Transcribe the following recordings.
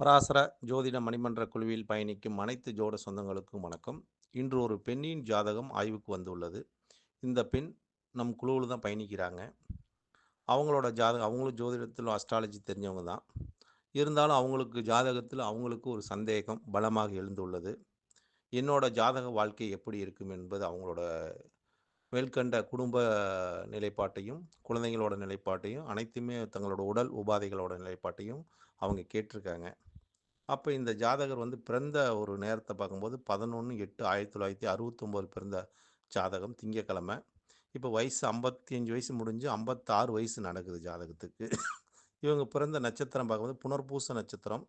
பராசர ஜோதிட மணிமன்ற குழுவில் பயணிக்கும் அனைத்து ஜோட சொந்தங்களுக்கும் வணக்கம். இன்று ஒரு பெண்ணின் ஜாதகம் ஆய்வுக்கு வந்துள்ளது. இந்த பெண் நம் குழுவில் தான் பயணிக்கிறாங்க. அவங்களோட ஜாதகம் அவங்களும் ஜோதிடத்தில் அஸ்ட்ராலஜி தெரிஞ்சவங்க தான். இருந்தாலும் அவங்களுக்கு ஜாதகத்தில் அவங்களுக்கு ஒரு சந்தேகம் பலமாக எழுந்துள்ளது. என்னோட ஜாதக வாழ்க்கை எப்படி இருக்கும் என்பது அவங்களோட மேற்கண்ட குடும்ப நிலைப்பாட்டையும் குழந்தைங்களோட நிலைப்பாட்டையும் அனைத்துமே தங்களோட உடல் உபாதைகளோட நிலைப்பாட்டையும் அவங்க கேட்டிருக்காங்க. அப்போ இந்த ஜாதகர் வந்து பிறந்த ஒரு நேரத்தை பார்க்கும்போது பதினொன்று எட்டு ஆயிரத்தி தொள்ளாயிரத்தி அறுபத்தொம்போது பிறந்த ஜாதகம் திங்கக்கிழமை. இப்போ வயசு ஐம்பத்தி அஞ்சு வயசு முடிஞ்சு ஐம்பத்தாறு வயசு நடக்குது ஜாதகத்துக்கு. இவங்க பிறந்த நட்சத்திரம் பார்க்கும்போது புனர்பூச நட்சத்திரம்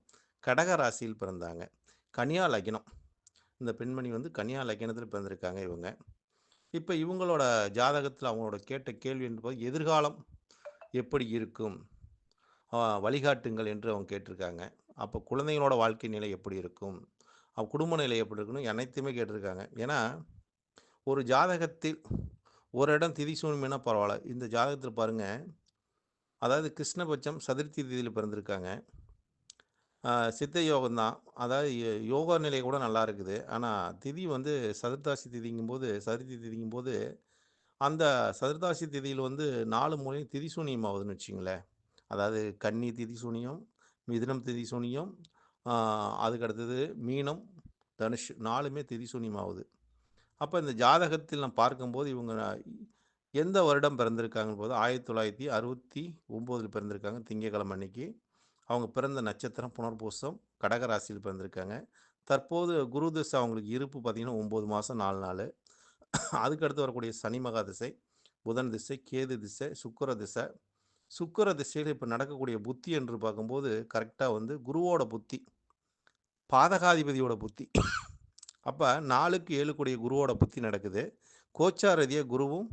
கடக ராசியில் பிறந்தாங்க. கன்னியா லக்னம். இந்த பெண்மணி வந்து கன்னியா லக்னத்தில் பிறந்திருக்காங்க இவங்க. இப்போ இவங்களோட ஜாதகத்தில் அவங்களோட கேட்ட கேள்வி என்பது எதிர்காலம் எப்படி இருக்கும்? வழிகாட்டுங்கள் என்று அவங்க கேட்டிருக்காங்க. அப்போ குழந்தைங்களோட வாழ்க்கை நிலை எப்படி இருக்கும்? அவ குடும்ப நிலை எப்படி இருக்குன்னு அனைத்துமே கேட்டிருக்காங்க. ஏன்னா ஒரு ஜாதகத்தில் ஒரு இடம் திதி சூன்யம்னா பரவாயில்ல இந்த ஜாதகத்தில் பாருங்கள் அதாவது கிருஷ்ணபட்சம் சதுர்த்தி திதியில் பிறந்திருக்காங்க. சித்த யோகம் தான். அதாவது யோகா நிலை கூட நல்லா இருக்குது. ஆனால் திதி வந்து சதுர்த்தாசி திதிங்கும்போது சதுர்த்தி திதிங்கும்போது அந்த சதுர்தாசி திதியில் வந்து நாலு மூலையும் திதி சூனியம் ஆகுதுன்னு வச்சிங்களேன். அதாவது கன்னி திதி சூனியம் மிதினம் திதி சூனியம் அதுக்கு அடுத்தது மீனம் தனுஷ் நாலுமே திதி சூனியம் ஆகுது அப்போ இந்த ஜாதகத்தில் நான் பார்க்கும்போது இவங்க எந்த வருடம் பிறந்திருக்காங்க போது ஆயிரத்தி தொள்ளாயிரத்தி அறுபத்தி ஒம்போதில் பிறந்திருக்காங்க திங்கக்கிழமை அன்னைக்கு. அவங்க பிறந்த நட்சத்திரம் புனர்பூசம் கடகராசியில் பிறந்திருக்காங்க. தற்போது குரு திசை அவங்களுக்கு இருப்பு பார்த்திங்கன்னா ஒம்பது மாதம் நாலு நாள். அதுக்கடுத்து வரக்கூடிய சனி மகா திசை புதன் திசை கேது திசை சுக்கர திசை சுக்கிர திசையில் இப்போ நடக்கக்கூடிய புத்தி என்று பார்க்கும்போது கரெக்டாக வந்து குருவோட புத்தி பாதகாதிபதியோட புத்தி. அப்போ நாலுக்கு ஏழு கூடிய குருவோட புத்தி நடக்குது. கோச்சாரதிய குருவும்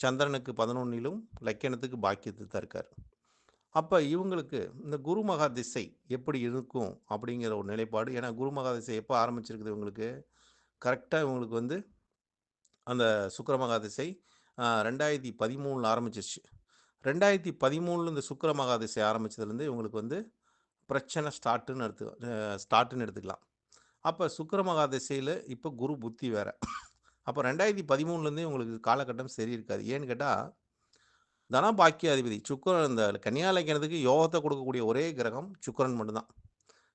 சந்திரனுக்கு பதினொன்னிலும் லக்கணத்துக்கு பாக்கியத்தை தான் இருக்கார். அப்போ இவங்களுக்கு இந்த குருமகா திசை எப்படி இருக்கும் அப்படிங்கிற ஒரு நிலைப்பாடு. ஏன்னா குருமகா திசை எப்போ ஆரம்பிச்சிருக்குது இவங்களுக்கு? கரெக்டாக இவங்களுக்கு வந்து அந்த சுக்கரமகா திசை ரெண்டாயிரத்தி பதிமூணில் ஆரம்பிச்சிருச்சு. ரெண்டாயிரத்தி பதிமூணில் இந்த சுக்கர மகாதிசை ஆரம்பித்ததுலேருந்து இவங்களுக்கு வந்து பிரச்சனை ஸ்டார்ட்டுன்னு எடுத்து ஸ்டார்ட்டுன்னு எடுத்துக்கலாம். அப்போ சுக்கர மகாதிசையில் இப்போ குரு புத்தி வேறு. அப்போ ரெண்டாயிரத்தி பதிமூணுலேருந்தே உங்களுக்கு காலகட்டம் சரி இருக்காது. ஏன்னு கேட்டால் தனபாக்கிய அதிபதி சுக்கரன் இந்த கன்னியா யோகத்தை கொடுக்கக்கூடிய ஒரே கிரகம் சுக்கரன் மட்டும்தான்.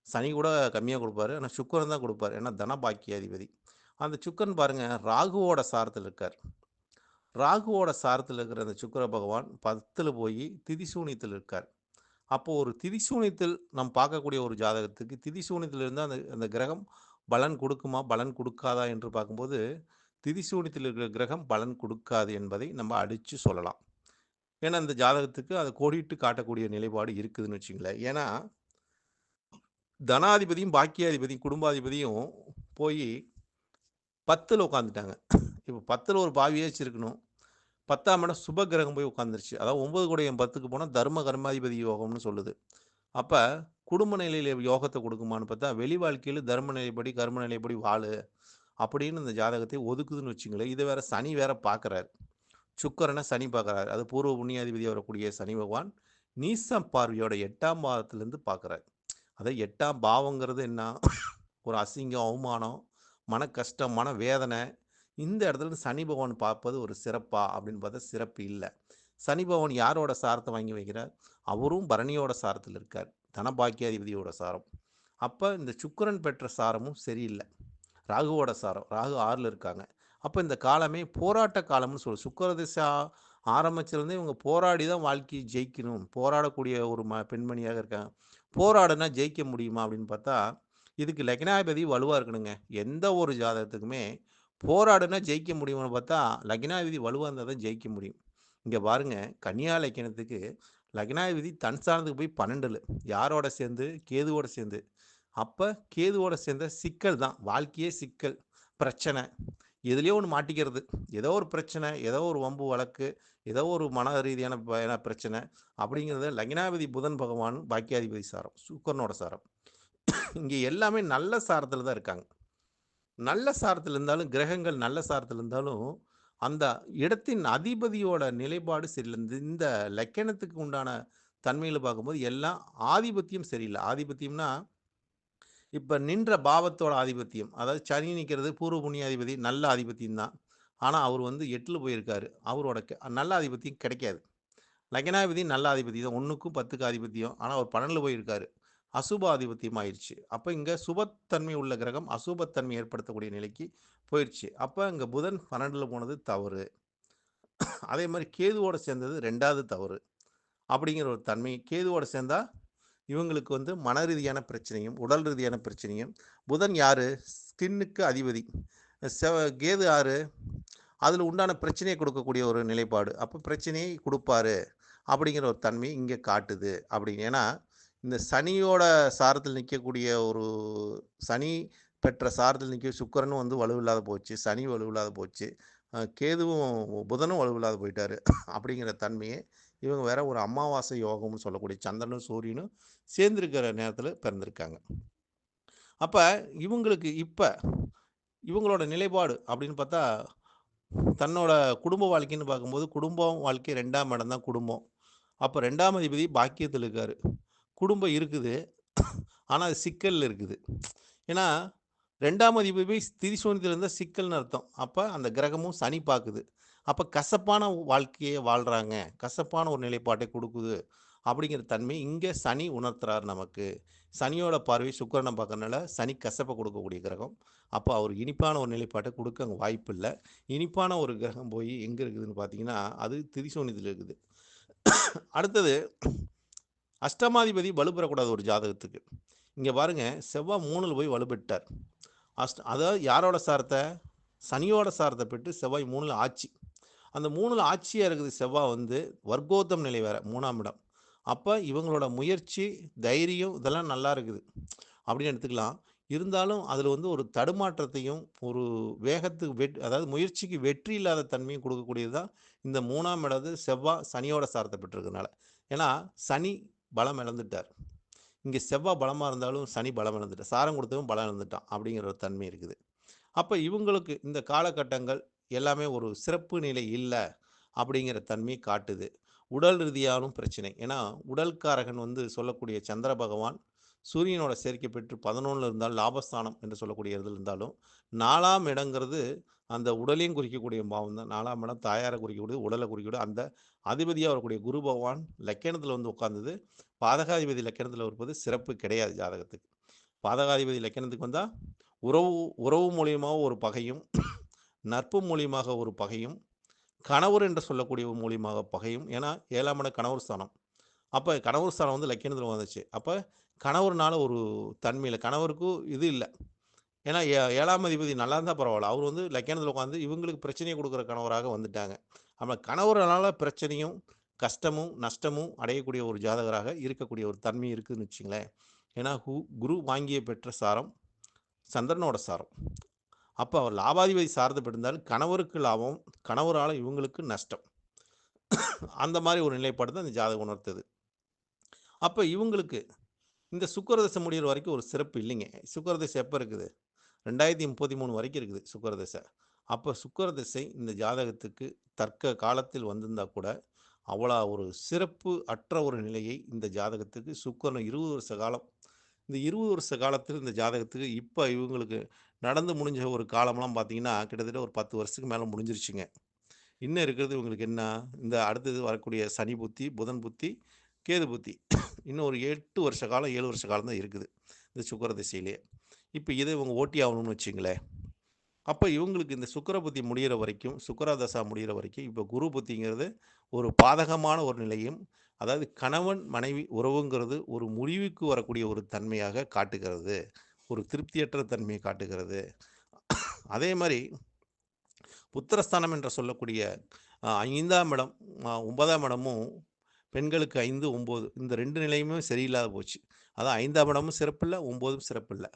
சனி கூட கம்மியாக கொடுப்பாரு. ஆனால் சுக்கரன் தான் கொடுப்பாரு. ஏன்னா தனபாக்கிய அதிபதி அந்த சுக்கிரன் பாருங்கள் ராகுவோட சாரத்தில் இருக்கார் ராகுவோட சாரத்தில் இருக்கிற அந்த சுக்கர பகவான் பத்தில் போய் திதிசூனியத்தில் இருக்கார். அப்போது ஒரு திதிசூனியத்தில் நம் பார்க்கக்கூடிய ஒரு ஜாதகத்துக்கு திதிசூனியத்தில் இருந்தால் அந்த அந்த கிரகம் பலன் கொடுக்குமா பலன் கொடுக்காதா என்று பார்க்கும்போது திதிசூனியத்தில் இருக்கிற கிரகம் பலன் கொடுக்காது என்பதை நம்ம அடித்து சொல்லலாம். ஏன்னா இந்த ஜாதகத்துக்கு அதை கோடிட்டு காட்டக்கூடிய நிலைப்பாடு இருக்குதுன்னு வச்சுங்களேன். ஏன்னா தனாதிபதியும் பாக்கியாதிபதியும் குடும்பாதிபதியும் போய் பத்தில் உட்காந்துட்டாங்க இப்போ பத்தில் ஒரு பாவியாச்சு இருக்கணும். பத்தாம் இடம் சுப கிரகம் போய் உட்காந்துருச்சு அதாவது ஒன்பது கூட என் பத்துக்கு போனால் தர்ம கர்மாதிபதி யோகம்னு சொல்லுது. அப்போ குடும்ப நிலையில் யோகத்தை கொடுக்குமான்னு பார்த்தா வெளி வாழ்க்கையில் தர்ம நிலைப்படி கர்ம நிலைப்படி வாழு அப்படின்னு இந்த ஜாதகத்தை ஒதுக்குதுன்னு வச்சுங்களேன் இதை வேற சனி வேற பார்க்குறாரு. சுக்கரனை சனி பார்க்குறாரு. அது பூர்வ புண்ணியாதிபதி வரக்கூடிய சனி பகவான் நீசம் பார்வையோட எட்டாம் பாவத்திலேருந்து பார்க்குறாரு. அதாவது எட்டாம் பாவங்கிறது என்ன? ஒரு அசிங்கம் அவமானம் மன கஷ்டம் மன வேதனை இந்த இடத்துல சனி பகவான் பார்ப்பது ஒரு சிறப்பா அப்படின்னு பார்த்தா சிறப்பு இல்லை. சனி பகவான் யாரோட சாரத்தை வாங்கி வைக்கிறார்? அவரும் பரணியோட சாரத்தில் இருக்கார். தனபாக்கியாதிபதியோட சாரம். அப்போ இந்த சுக்கரன் பெற்ற சாரமும் சரியில்லை. ராகுவோட சாரம் ராகு ஆறில் இருக்காங்க. அப்போ இந்த காலமே போராட்ட காலம்னு சொல்லு சுக்கர திசை ஆரம்பிச்சிருந்தே இவங்க போராடி தான் வாழ்க்கையை ஜெயிக்கணும். போராடக்கூடிய ஒரு ம பெண்மணியாக இருக்காங்க. போராடுனா ஜெயிக்க முடியுமா அப்படின்னு பார்த்தா இதுக்கு லக்னாதிபதி வலுவாக இருக்கணுங்க. எந்த ஒரு ஜாதகத்துக்குமே போராடுனா ஜெயிக்க முடியும்னு பார்த்தா லக்னாதிபதி வலுவாக இருந்தால் தான் ஜெயிக்க முடியும். இங்கே பாருங்க கன்னியா லக்னத்துக்கு லக்னாதிபதி தன் சார்ந்துக்கு போய் பன்னெண்டில் யாரோட சேர்ந்து? கேதுவோட சேர்ந்து. அப்போ கேதுவோட சேர்ந்த சிக்கல் தான் வாழ்க்கையே சிக்கல் பிரச்சனை. எதுலேயோ ஒன்று மாட்டிக்கிறது. ஏதோ ஒரு பிரச்சனை ஏதோ ஒரு வம்பு வழக்கு ஏதோ ஒரு மன ரீதியான பிரச்சனை அப்படிங்கிறத லக்னாதிபதி புதன் பகவான் பாக்கியாதிபதி சாரம் சுக்கரனோட சாரம். இங்கே எல்லாமே நல்ல சாரத்தில் தான் இருக்காங்க. நல்ல சாரத்தில் இருந்தாலும் கிரகங்கள் நல்ல சாரத்தில் இருந்தாலும் அந்த இடத்தின் அதிபதியோட நிலைப்பாடு சரியில்லை இந்த- இந்த லக்கணத்துக்கு உண்டான தன்மையில் பார்க்கும்போது எல்லாம் ஆதிபத்தியம் சரியில்லை ஆதிபத்தியம்னா இப்போ நின்ற பாவத்தோட ஆதிபத்தியம், அதாவது சனி நிற்கிறது பூர்வ புண்ணியாதிபதி நல்ல ஆதிபத்தியம் தான். ஆனால் அவர் வந்து எட்டில் போயிருக்காரு. அவரோட நல்ல ஆதிபத்தியம் கிடைக்காது. லக்னாதிபதி நல்ல ஆதிபதி தான். 1க்கும் 10க்கு ஆதிபத்தியம். ஆனால் அவர் 12ல போயிருக்காரு. அசுபாதிபத்தியம் ஆயிடுச்சு அப்போ இங்கே சுபத்தன்மை உள்ள கிரகம் அசுபத்தன்மை ஏற்படுத்தக்கூடிய நிலைக்கு போயிடுச்சு அப்போ இங்கே புதன் 12ல போனது தவறு. அதே மாதிரி கேதுவோட சேர்ந்தது ரெண்டாவது தவறு. அப்படிங்கிற ஒரு தன்மை கேதுவோட சேர்ந்தால் இவங்களுக்கு வந்து மன ரீதியான பிரச்சனையும், உடல் ரீதியான பிரச்சனையும் புதன் யாரு? ஸ்கின்னுக்கு அதிபதி. செவ கேது ஆறு அதில் உண்டான பிரச்சனையை கொடுக்கக்கூடிய ஒரு நிலைப்பாடு. அப்போ பிரச்சனையை கொடுப்பாரு அப்படிங்கிற ஒரு தன்மை இங்கே காட்டுது. அப்படின்னு ஏன்னா, இந்த சனியோட சாரத்தில் நிற்கக்கூடிய ஒரு சனி பெற்ற சாரத்தில் நிற்க சுக்கரனும் வந்து வலுவில்லாத போச்சு. சனி வலுவில்லாத போச்சு. கேதுவும் புதனும் வலுவில்லாத போயிட்டாரு. அப்படிங்கிற தன்மையை இவங்க வேற ஒரு அமாவாசை யோகம்னு சொல்லக்கூடிய சந்திரனும், சூரியனும் சேர்ந்திருக்கிற நேரத்தில் பிறந்திருக்காங்க. அப்போ இவங்களுக்கு இப்போ இவங்களோட நிலைப்பாடு அப்படின்னு பார்த்தா, தன்னோட குடும்ப வாழ்க்கைன்னு பார்க்கும்போது, குடும்பம் வாழ்க்கை ரெண்டாம் இடம் தான் குடும்பம். அப்போ ரெண்டாம் அதிபதி பாக்கியத்தில் இருக்காரு. குடும்பம் இருக்குது. ஆனால் அது சிக்கலில் இருக்குது. ஏன்னா, ரெண்டாம் அதிபதி போய் திரிசூன்யத்தில இருந்தால் சிக்கல்னு அர்த்தம். அப்போ அந்த கிரகமும் சனி பார்க்குது அப்போ கசப்பான வாழ்க்கையை வாழ்கிறாங்க கசப்பான ஒரு நிலைப்பாட்டை கொடுக்குது அப்படிங்கிற தன்மை இங்கே சனி உணர்த்துறாரு நமக்கு. சனியோட பார்வை சுக்கரனை பார்க்கறனால, சனி கசப்பை கொடுக்கக்கூடிய கிரகம். அப்போ அவர் இனிப்பான ஒரு நிலைப்பாட்டை கொடுக்க அங்கே வாய்ப்பு இல்லை இனிப்பான ஒரு கிரகம் போய் எங்கே இருக்குதுன்னு பார்த்தீங்கன்னா, அது திரிசோனிதில் இருக்குது. அடுத்தது அஷ்டமாதிபதி வலுப்பெறக்கூடாது ஒரு ஜாதகத்துக்கு. இங்கே பாருங்க செவ்வாய் மூணில் போய் வலுப்பெற்றார். அஷ்ட அதாவது யாரோட சாரத்தை சனியோட சாரத்தை பெற்று செவ்வாய் மூணில் ஆட்சி. அந்த மூணில் ஆட்சியாக இருக்குது செவ்வாய் வந்து வர்க்கோத்தம் நிலை வேற மூணாம் இடம். அப்போ இவங்களோட முயற்சி, தைரியம் இதெல்லாம் நல்லா இருக்குது. அப்படின்னு எடுத்துக்கலாம். இருந்தாலும் அதில் வந்து ஒரு தடுமாற்றத்தையும், ஒரு வேகத்துக்கு வெட் அதாவது முயற்சிக்கு வெற்றி இல்லாத தன்மையும் கொடுக்கக்கூடியது தான் இந்த மூணாம் இடது செவ்வாய் சனியோட சாரத்தை பெற்றிருக்கிறதுனால ஏன்னா, சனி பலம் இழந்துட்டார். இங்கே செவ்வாய் பலமாக இருந்தாலும் சனி பலம் இழந்துட்டார். சாரம் கொடுத்தவன் பலம் இழந்துட்டான். அப்படிங்கிற ஒரு தன்மை இருக்குது. அப்போ இவங்களுக்கு இந்த காலகட்டங்கள் எல்லாமே ஒரு சிறப்பு நிலை இல்லை அப்படிங்கிற தன்மையை காட்டுது. உடல் ரீதியாலும் பிரச்சனை. ஏன்னா, உடல்காரகன் வந்து சொல்லக்கூடிய சந்திர பகவான் சூரியனோட சேர்க்கை பெற்று பதினொன்றில் இருந்தால் லாபஸ்தானம் என்று சொல்லக்கூடிய இதில் இருந்தாலும், நாலாம் இடங்கிறது அந்த உடலையும் குறிக்கக்கூடிய பாவம் தான். நாலாம் இடம் தாயாரை குறிக்கக்கூடிய உடலை குறிக்கக்கூடிய அந்த அதிபதியாக வரக்கூடிய குரு பகவான் லக்கணத்தில் வந்து உட்கார்ந்தது. பாதகாதிபதி லக்கணத்தில் இருப்பது சிறப்பு கிடையாது ஜாதகத்துக்கு. பாதகாதிபதி லக்கணத்துக்கு வந்தால் உறவு உறவு மூலியமாக ஒரு பகையும், நட்பு மூலியமாக ஒரு பகையும், கணவர் என்று சொல்லக்கூடிய மூலியமாக பகையும். ஏன்னா, ஏழாம் இடம் கணவர் ஸ்தானம். அப்போ கணவர் ஸ்தானம் வந்து லக்கணத்தில வந்துச்சு. அப்போ கணவர்னால ஒரு தன்மையில் கணவருக்கும் இது இல்லை ஏன்னா, ஏ ஏழாம் அதிபதி நல்லா இருந்தால் பரவாயில்ல அவர் வந்து லக்கணத்தில் உட்காந்து இவங்களுக்கு பிரச்சனையை கொடுக்குற கணவராக வந்துட்டாங்க. அப்ப கணவர்னால பிரச்சனையும், கஷ்டமும், நஷ்டமும் அடையக்கூடிய ஒரு ஜாதகராக இருக்கக்கூடிய ஒரு தன்மை இருக்குதுன்னு வச்சுங்களேன் ஏன்னா, கு குரு வாங்கிய பெற்ற சாரம் சந்திரனோட சாரம். அப்போ அவர் லாபாதிபதி சார்ந்து பெற்றிருந்தாலும் கணவருக்கு லாபம், கணவரால் இவங்களுக்கு நஷ்டம். அந்த மாதிரி ஒரு நிலைப்பாடு தான் இந்த ஜாதகம் உணர்த்துது. அப்போ இவங்களுக்கு இந்த சுக்கரதசை முடிகிற வரைக்கும் ஒரு சிறப்பு இல்லைங்க. சுக்கரதசை எப்போ இருக்குது ரெண்டாயிரத்தி இருக்குது? 2033 வரைக்கும் இருக்குது சுக்கரதசை அப்போ சுக்கரதசை திசை இந்த ஜாதகத்துக்கு தற்க காலத்தில் வந்திருந்தா கூட, அவ்வளோ ஒரு சிறப்பு அற்ற ஒரு நிலையை இந்த ஜாதகத்துக்கு சுக்கரன் இருபது வருஷ காலம் இந்த 20 வருஷ காலத்தில் இந்த ஜாதகத்துக்கு இப்போ இவங்களுக்கு நடந்து முடிஞ்ச ஒரு காலம்லாம் பார்த்தீங்கன்னா, கிட்டத்தட்ட ஒரு 10 வருஷத்துக்கு மேலே முடிஞ்சிருச்சுங்க. இன்னும் இருக்கிறது இவங்களுக்கு என்ன? இந்த அடுத்தது வரக்கூடிய சனி புத்தி, புதன் புத்தி, கேது புத்தி. இன்னும் ஒரு எட்டு வருஷ காலம், ஏழு வருஷ காலம் தான் இருக்குது. இந்த சுக்கர திசையிலேயே. இப்போ இதை இவங்க ஓட்டி ஆகணும்னு வச்சுங்களேன் அப்போ இவங்களுக்கு இந்த சுக்கர புத்தி முடிகிற வரைக்கும், சுக்கிர தசா வரைக்கும், இப்போ குரு புத்திங்கிறது ஒரு பாதகமான ஒரு நிலையும், அதாவது கணவன், மனைவி உறவுங்கிறது ஒரு முடிவுக்கு வரக்கூடிய ஒரு தன்மையாக காட்டுகிறது. ஒரு திருப்தியற்ற தன்மையை காட்டுகிறது. அதே மாதிரி புத்திரஸ்தானம் என்று சொல்லக்கூடிய ஐந்தாம் இடம், ஒன்பதாம் இடமும் பெண்களுக்கு 5, 9 இந்த ரெண்டு நிலையுமே சரியில்லாத போச்சு. அதான் ஐந்தாம் இடமும் சிறப்பில்ல, 9ம் சிறப்பில்ல.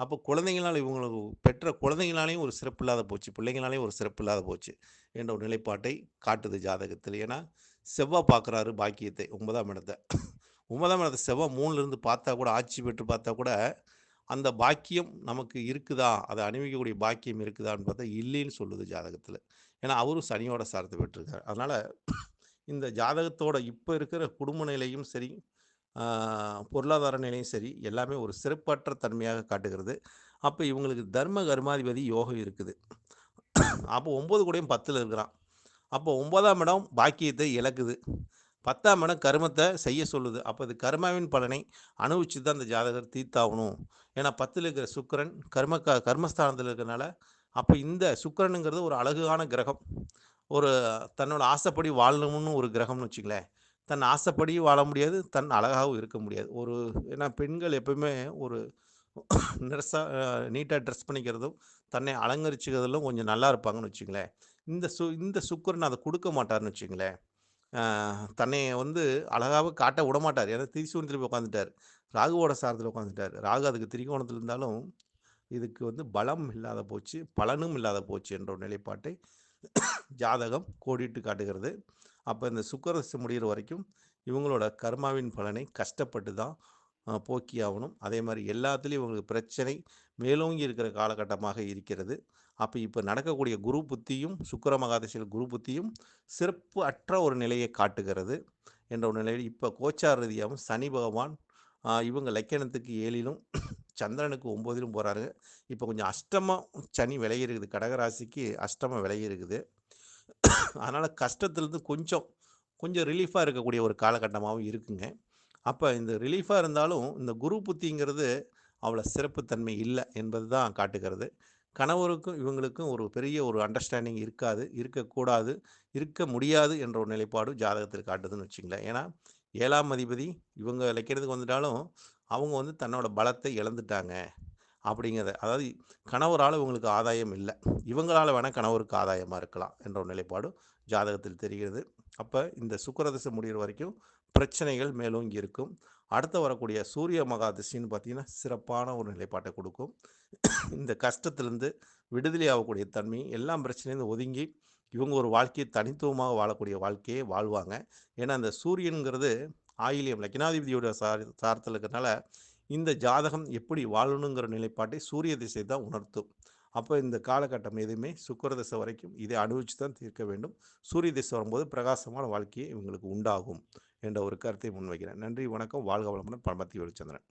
அப்ப குழந்தைங்களால இவங்களுக்கு பெற்ற குழந்தைங்களாலையும் ஒரு சிறப்பு இல்லாத போச்சு. பிள்ளைங்களாலேயும் ஒரு சிறப்பு இல்லாத போச்சு. என்ற ஒரு நிலைப்பாட்டை காட்டுது ஜாதகத்தில் ஏன்னா, செவ்வாய் பார்க்குறாரு பாக்கியத்தை ஒன்பதாம் இடத்தை ஒன்பதாம் இடத்தை செவ்வாய் மூணுலேருந்து பார்த்தா கூட ஆட்சி பெற்று பார்த்தா கூட, அந்த பாக்கியம் நமக்கு இருக்குதா? அதை அணிவிக்கக்கூடிய பாக்கியம் இருக்குதான்னு பார்த்தா இல்லைன்னு சொல்லுது ஜாதகத்தில் ஏன்னா, அவரும் சனியோட சார்த்து பெற்றிருக்காரு. அதனால் இந்த ஜாதகத்தோட இப்போ இருக்கிற குடும்ப நிலையும் சரி, பொருளாதார நிலையும் சரி எல்லாமே ஒரு சிறப்பற்ற தன்மையாக காட்டுகிறது. அப்போ இவங்களுக்கு தர்ம கர்மாதிபதி யோகம் இருக்குது. அப்போ ஒம்பது கூடயும் பத்தில் இருக்கிறான். அப்போ ஒன்பதாம் இடம் பாக்கியத்தை இழக்குது. பத்தாம் இடம் கர்மத்தை செய்ய சொல்லுது. அப்போ அது கர்மாவின் பலனை அனுபவிச்சு தான் அந்த ஜாதகர் தீர்த்தாகணும். ஏன்னா பத்தில் இருக்கிற சுக்கரன் கர்ம க கர்மஸ்தானத்தில் இருக்கிறனால அப்போ இந்த சுக்கரனுங்கிறது ஒரு அழகான கிரகம். ஒரு தன்னோட ஆசைப்படி வாழணும்னு ஒரு கிரகம்னு வச்சுங்களேன் தன் ஆசைப்படி வாழ முடியாது தன் அழகாகவும் இருக்க முடியாது. ஒரு ஏன்னா பெண்கள் எப்பவுமே ஒரு ட்ரெஸ்ஸாக நீட்டாக ட்ரெஸ் பண்ணிக்கிறதும் தன்னை அலங்கரிச்சுக்கிறதுலும் கொஞ்சம் நல்லா இருப்பாங்கன்னு வச்சுங்களேன் இந்த சு இந்த சுக்கரன் அதை கொடுக்க மாட்டார்னு வச்சுங்களேன் தன்னை வந்து அழகாக காட்ட விட மாட்டார். ஏன்னா திரிசூனத்தில் போய் உட்காந்துட்டார் ராகுவோட சாரத்தில் உட்காந்துட்டார் ராகு அதுக்கு திரிகோணத்தில் இருந்தாலும் இதுக்கு வந்து பலம் இல்லாத போச்சு பலனும் இல்லாத போச்சு என்ற ஒரு நிலைப்பாட்டை ஜாதகம் கோடிட்டு காட்டுகிறது. அப்போ இந்த சுக்கரசு முடிகிற வரைக்கும் இவங்களோட கர்மாவின் பலனை கஷ்டப்பட்டு தான் போக்கி ஆகணும். அதே மாதிரி எல்லாத்துலேயும் இவங்களுக்கு பிரச்சனை மேலோங்கி இருக்கிற காலகட்டமாக இருக்கிறது. அப்போ இப்போ நடக்கக்கூடிய குரு புத்தியும் சுக்கர மகாதசியில் குரு புத்தியும் சிறப்பு அற்ற ஒரு நிலையை காட்டுகிறது என்ற ஒரு நிலையில் இப்போ கோச்சார் ரீதியாகவும் சனி பகவான் இவங்க லக்கணத்துக்கு ஏழிலும் சந்திரனுக்கு ஒம்போதிலும் போகிறாருங்க இப்போ கொஞ்சம் அஷ்டமம் சனி விலகி இருக்குது. கடகராசிக்கு அஷ்டமம் விலகி இருக்குது. அதனால் கஷ்டத்துலேருந்து கொஞ்சம் கொஞ்சம் ரிலீஃபாக இருக்கக்கூடிய ஒரு காலகட்டமாகவும் இருக்குங்க. அப்போ இந்த ரிலீஃபாக இருந்தாலும் இந்த குரு புத்திங்கிறது அவ்வளோ சிறப்புத்தன்மை இல்லை என்பது தான் காட்டுகிறது. கணவருக்கும் இவங்களுக்கும் ஒரு பெரிய ஒரு அண்டர்ஸ்டாண்டிங் இருக்காது இருக்கக்கூடாது இருக்க முடியாது என்ற ஒரு நிலைப்பாடு ஜாதகத்தில் காட்டுதுன்னு வச்சுங்களேன். ஏன்னா ஏழாம் அதிபதி இவங்க இழைக்கிறதுக்கு வந்துட்டாலும் அவங்க வந்து தன்னோட பலத்தை இழந்துட்டாங்க. அப்படிங்கிறத அதாவது கணவரால் இவங்களுக்கு ஆதாயம் இல்லை. இவங்களால் வேணால் கணவருக்கு ஆதாயமாக இருக்கலாம் என்ற ஒரு நிலைப்பாடு ஜாதகத்தில் தெரிகிறது. அப்போ இந்த சுக்கரதசை முடிகிற வரைக்கும் பிரச்சனைகள் மேலோங்கி இருக்கும். அடுத்து வரக்கூடிய சூரிய மகாதிசின்னு பார்த்தீங்கன்னா சிறப்பான ஒரு நிலைப்பாட்டை கொடுக்கும். இந்த கஷ்டத்திலேருந்து விடுதலை ஆகக்கூடிய தன்மை எல்லாம் பிரச்சனையும் ஒதுங்கி இவங்க ஒரு வாழ்க்கையை தனித்துவமாக வாழக்கூடிய வாழ்க்கையை வாழ்வாங்க. ஏன்னா அந்த சூரியனுங்கிறது ஆயிலியம் லக்கினாதிபதியோட சார் சாரத்தில் இருக்கிறனால இந்த ஜாதகம் எப்படி வாழணுங்கிற நிலைப்பாட்டை சூரிய திசை தான் உணர்த்தும். அப்போ இந்த காலகட்டம் எதுவுமே சுக்கர திசை வரைக்கும் இதை அனுபவித்து தான் தீர்க்க வேண்டும். சூரிய திசை வரும்போது பிரகாசமான வாழ்க்கையை இவங்களுக்கு உண்டாகும் என்ற ஒரு கருத்தை முன்வைக்கிறேன். நன்றி வணக்கம். வாழ்க வளமுடன். பரமத்தி வெளிச்சந்திரன்